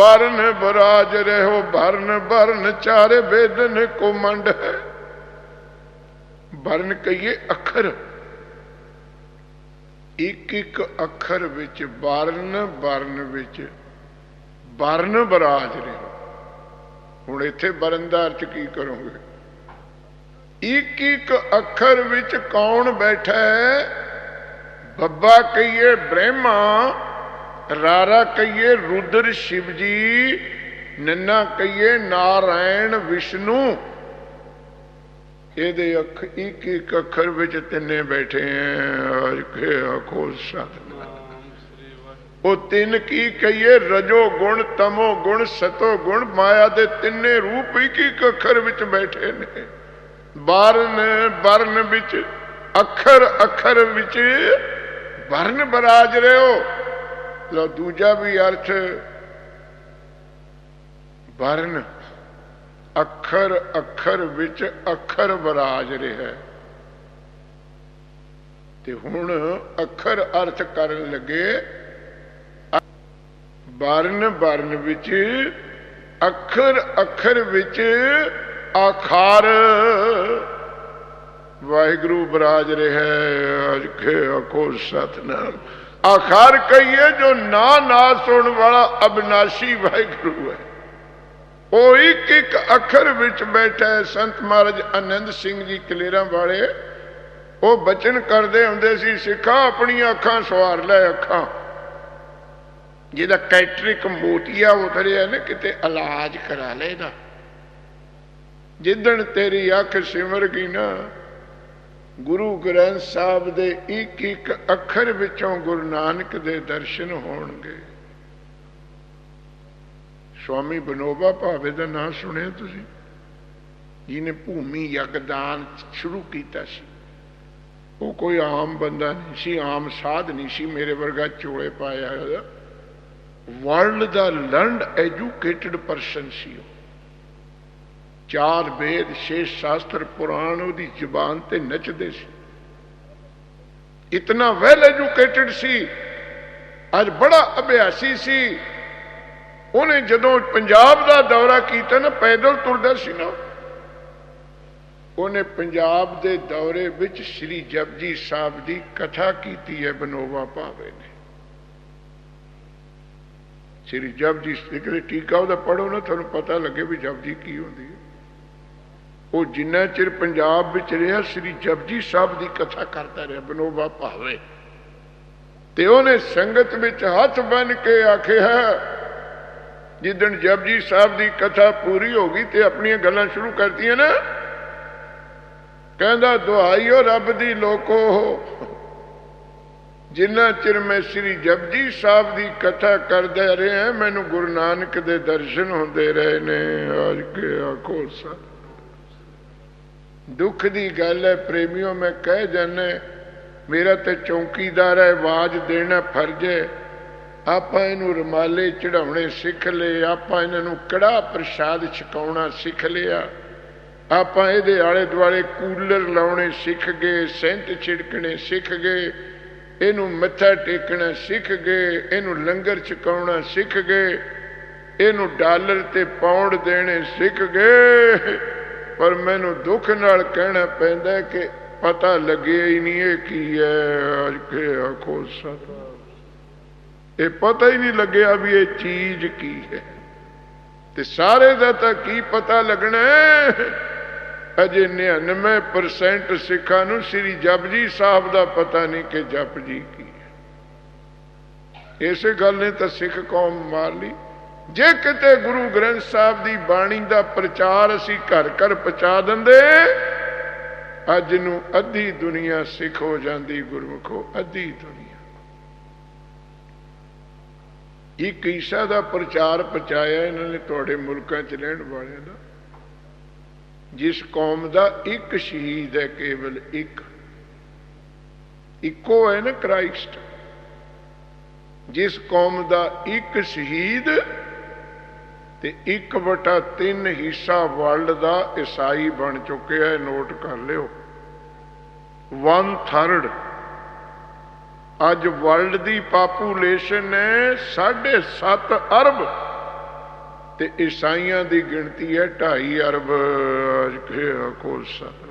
Burn ਬਰਾਜ ਰਹੋ, ਭਰਨ ਭਰਨ ਚਾਰੇ ਵੇਦਨ ਕੋ ਮੰਡ ਹੈ। ਬਰਨ ਕਹੀਏ ਅੱਖਰ। ਇੱਕ ਇੱਕ ਅੱਖਰ ਵਿੱਚ ਵਰਨ ਬਰਨ ਵਿੱਚ ਬਰਨ ਬਰਾਜ ਰਹੋ। ਹੁਣ ਇੱਥੇ ਬਰਨ ਦਾ ਅਰਥ ਕੀ ਕਰੋਗੇ? ਇੱਕ ਇੱਕ ਅੱਖਰ ਵਿੱਚ ਕੌਣ ਬੈਠਾ ਹੈ? ਬੱਬਾ ਕਹੀਏ ਬ੍ਰਹਮਾ। ਰਾਰਾ ਕਹੀਏ ਰੁਦਰ ਸ਼ਿਵ ਜੀ ਨੰਨਾ ਕਹੀਏ ਨਾਰਾਇਣ ਵਿਸ਼ਨੂੰ। ਇਹਦੇ ਅੱਖ ਇੱਕ ਇੱਕ ਅੱਖਰ ਵਿੱਚ ਤਿੰਨੇ ਬੈਠੇ ਐ। ਅਰਖੇ ਆਖੋ ਸਤਨਾਮ। ਉਹ ਤਿੰਨ ਕੀ ਕਹੀਏ? ਰਜੋ ਗੁਣ, ਤਮੋ ਗੁਣ, ਸਤੋ ਗੁਣ, ਮਾਇਆ ਦੇ ਤਿੰਨੇ ਰੂਪ ਇੱਕ ਇੱਕ ਅੱਖਰ ਵਿੱਚ ਬੈਠੇ ਨੇ। ਬਰਨ ਬਰਨ ਵਿੱਚ, ਅੱਖਰ ਅੱਖਰ ਵਿੱਚ ਵਰਨ ਬਰਾਜ ਰਹੇ ਹੋ। ਲੋ ਦੂਜਾ ਵੀ ਅਰਥ ਵਰਨ। ਅੱਖਰ ਅੱਖਰ ਵਿੱਚ ਅੱਖਰ ਬਰਾਜ ਰਿਹਾ ਤੇ ਹੁਣ ਅੱਖਰ ਅਰਥ ਕਰਨ ਲੱਗੇ, ਵਰਨ ਵਰਨ ਵਿੱਚ ਅੱਖਰ ਅੱਖਰ ਵਿੱਚ ਆਖਾਰ। ਵਾਹਿਗੁਰੂ ਬਰਾਜ ਰਿਹਾ ਅਜਖੇ ਆਖੋ ਸਤਨਾਮ। ਆਖਾਰ ਕਹੀਏ ਜੋ ਨਾ ਨਾ ਸੁਣ ਵਾਲਾ ਅਬਨਾਸ਼ੀ ਵਾਹਿਗੁਰੂ ਹੈ। ਉਹ ਇੱਕ ਇੱਕ ਅੱਖਰ ਵਿੱਚ ਬੈਠਾ ਹੈ। ਸੰਤ ਮਹਾਰਾਜ ਆਨੰਦ ਸਿੰਘ ਜੀ ਕਲੇਰਾਂ ਵਾਲੇ, ਉਹ ਬਚਨ ਕਰਦੇ ਹੁੰਦੇ ਸੀ, ਸਿੱਖਾ ਆਪਣੀਆਂ ਅੱਖਾਂ ਸਵਾਰ ਲੈ ਅੱਖਾਂ। ਜਿਹਦਾ ਕੈਟਰਿਕ ਮੋਤੀਆ ਉਤਰਿਆ ਨਾ, ਕਿਤੇ ਇਲਾਜ ਕਰਾ ਲੈ ਇਹਦਾ। ਜਿੱਦਣ ਤੇਰੀ ਅੱਖ ਸਿਮਰ ਗਈ ਨਾ ਗੁਰੂ ਗ੍ਰੰਥ ਸਾਹਿਬ ਦੇ ਇੱਕ ਇੱਕ ਅੱਖਰ ਵਿੱਚੋਂ ਗੁਰੂ ਨਾਨਕ ਦੇ ਦਰਸ਼ਨ ਹੋਣਗੇ। ਸਵਾਮੀ ਬਨੋਬਾ ਭਾਵੇ ਦਾ ਨਾਮ ਸੁਣਿਆ ਤੁਸੀਂ? ਜਿਹਨੇ ਭੂਮੀ ਯਗਦਾਨ ਸ਼ੁਰੂ ਕੀਤਾ ਸੀ। ਉਹ ਕੋਈ ਆਮ ਬੰਦਾ ਨਹੀਂ ਸੀ, ਆਮ ਸਾਧ ਨਹੀਂ ਸੀ, ਮੇਰੇ ਵਰਗਾ ਚੋਲੇ ਪਾਇਆ ਵਰਲਡ ਦਾ ਲਰਨਡ ਐਜੂਕੇਟਡ ਪਰਸਨ ਸੀ ਉਹ। ਚਾਰ ਵੇਦ, ਛੇ ਸ਼ਾਸਤਰ, ਪੁਰਾਣ, ਉਹਦੀ ਜ਼ੁਬਾਨ ਤੇ ਨੱਚਦੇ ਸੀ। ਇਤਨਾ ਵੈਲ ਐਜੂਕੇਟਿਡ ਸੀ। ਅੱਜ ਬੜਾ ਅਭਿਆਸੀ ਸੀ। ਉਹਨੇ ਜਦੋਂ ਪੰਜਾਬ ਦਾ ਦੌਰਾ ਕੀਤਾ ਨਾ, ਪੈਦਲ ਤੁਰਦਾ ਸੀ ਨਾ, ਉਹਨੇ ਪੰਜਾਬ ਦੇ ਦੌਰੇ ਵਿੱਚ ਸ੍ਰੀ ਜਪਜੀ ਸਾਹਿਬ ਦੀ ਕਥਾ ਕੀਤੀ ਹੈ, ਬਨੋਵਾ ਭਾਵੇ ਨੇ। ਸ੍ਰੀ ਜਪਜੀ ਸਿਕਰੇ ਟੀਕਾ ਉਹਦਾ ਪੜੋ ਨਾ, ਤੁਹਾਨੂੰ ਪਤਾ ਲੱਗੇ ਵੀ ਜਪਜੀ ਕੀ ਹੁੰਦੀ ਹੈ। ਉਹ ਜਿੰਨਾ ਚਿਰ ਪੰਜਾਬ ਵਿੱਚ ਰਿਹਾ, ਸ੍ਰੀ ਜਪਜੀ ਸਾਹਿਬ ਦੀ ਕਥਾ ਕਰਦਾ ਰਿਹਾ ਬਨੋਬਾ ਭਾਵੇ। ਤੇ ਉਹਨੇ ਸੰਗਤ ਵਿੱਚ ਹੱਥ ਬੰਨ ਕੇ ਆਖਿਆ, ਜਿੱਦਣ ਜਪਜੀ ਸਾਹਿਬ ਦੀ ਕਥਾ ਪੂਰੀ ਹੋ ਗਈ ਤੇ ਆਪਣੀਆਂ ਗੱਲਾਂ ਸ਼ੁਰੂ ਕਰਤੀਆਂ ਨਾ, ਕਹਿੰਦਾ, ਦੁਹਾਈਓ ਰੱਬ ਦੀ ਲੋਕੋ ਜਿੰਨਾ ਚਿਰ ਮੈਂ ਸ੍ਰੀ ਜਪਜੀ ਸਾਹਿਬ ਦੀ ਕਥਾ ਕਰਦਾ ਰਿਹਾ, ਮੈਨੂੰ ਗੁਰੂ ਨਾਨਕ ਦੇ ਦਰਸ਼ਨ ਹੁੰਦੇ ਰਹੇ ਨੇ ਅੱਜ ਕੇ ਆਖੋ ਸਤ ਦੁੱਖ ਦੀ ਗੱਲ ਹੈ, ਪ੍ਰੇਮਿਓ, ਮੈਂ ਕਹਿ ਜਾਣਾ ਮੇਰਾ ਤੇ ਚੌਕੀਦਾਰ ਹੈ, ਆਵਾਜ਼ ਦੇਣਾ ਫਰਜ਼ ਹੈ। ਆਪਾਂ ਇਹਨੂੰ ਰਮਾਲੇ ਚੜਾਉਣੇ ਸਿੱਖ ਲਏ, ਆਪਾਂ ਇਹਨਾਂ ਨੂੰ ਕੜਾ ਪ੍ਰਸ਼ਾਦ ਛਕਾਉਣਾ ਸਿੱਖ ਲਿਆ। ਆਪਾਂ ਇਹਦੇ ਆਲੇ ਦੁਆਲੇ ਕੂਲਰ ਲਾਉਣੇ ਸਿੱਖ ਗਏ, ਸੈਂਟ ਛਿੜਕਣੇ ਸਿੱਖ ਗਏ, ਇਹਨੂੰ ਮੱਥਾ ਟੇਕਣਾ ਸਿੱਖ ਗਏ, ਇਹਨੂੰ ਲੰਗਰ ਛਕਾਉਣਾ ਸਿੱਖ ਗਏ, ਇਹਨੂੰ ਡਾਲਰ ਤੇ ਪਾਉਂਡ ਦੇਣੇ ਸਿੱਖ ਗਏ। ਪਰ ਮੈਨੂੰ ਦੁੱਖ ਨਾਲ ਕਹਿਣਾ ਪੈਂਦਾ ਕਿ ਪਤਾ ਲੱਗਿਆ ਹੀ ਨਹੀਂ ਇਹ ਕੀ ਹੈ, ਅੱਜ ਕੇ ਆਖੋ ਸਤ। ਇਹ ਪਤਾ ਹੀ ਨਹੀਂ ਲੱਗਿਆ ਵੀ ਇਹ ਚੀਜ਼ ਕੀ ਹੈ। ਤੇ ਸਾਰੇ ਦਾ ਤਾਂ ਕੀ ਪਤਾ ਲੱਗਣਾ ਅਜੇ 99% ਸਿੱਖਾਂ ਨੂੰ ਸ੍ਰੀ ਜਪਜੀ ਸਾਹਿਬ ਦਾ ਪਤਾ ਨਹੀਂ ਕਿ ਜਪਜੀ ਕੀ ਹੈ। ਇਸੇ ਗੱਲ ਨੇ ਤਾਂ ਸਿੱਖ ਕੌਮ ਮਾਰ ਲਈ। ਜੇ ਕਿਤੇ ਗੁਰੂ ਗ੍ਰੰਥ ਸਾਹਿਬ ਦੀ ਬਾਣੀ ਦਾ ਪ੍ਰਚਾਰ ਅਸੀਂ ਘਰ ਘਰ ਪਹੁੰਚਾ ਦਿੰਦੇ, ਅੱਜ ਨੂੰ ਅੱਧੀ ਦੁਨੀਆ ਸਿੱਖ ਹੋ ਜਾਂਦੀ ਗੁਰਮੁਖੋ, ਅੱਧੀ ਦੁਨੀਆ। ਇੱਕ ਈਸਾ ਦਾ ਪ੍ਰਚਾਰ ਪਹੁੰਚਾਇਆ ਇਹਨਾਂ ਨੇ ਤੁਹਾਡੇ ਮੁਲਕਾਂ 'ਚ ਰਹਿਣ ਵਾਲਿਆਂ ਦਾ। ਜਿਸ ਕੌਮ ਦਾ ਇੱਕ ਸ਼ਹੀਦ ਹੈ, ਕੇਵਲ ਇੱਕ। ਇੱਕੋ ਹੈ ਨਾ ਕ੍ਰਾਈਸਟ। ਜਿਸ ਕੌਮ ਦਾ ਇੱਕ ਸ਼ਹੀਦ ਤੇ 1/3 ਹਿੱਸਾ ਵਰਲਡ ਦਾ ਈਸਾਈ ਬਣ ਚੁੱਕਿਆ ਹੈ, ਨੋਟ ਕਰ ਲਿਓ। 1 ਥਰਡ ਅੱਜ ਵਰਲਡ ਦੀ ਪਾਪੂਲੇਸ਼ਨ ਹੈ 7.5 ਅਰਬ ਤੇ ਈਸਾਈਆਂ ਦੀ ਗਿਣਤੀ ਹੈ 2.5 ਅਰਬ। ਕੋਲ ਕੇ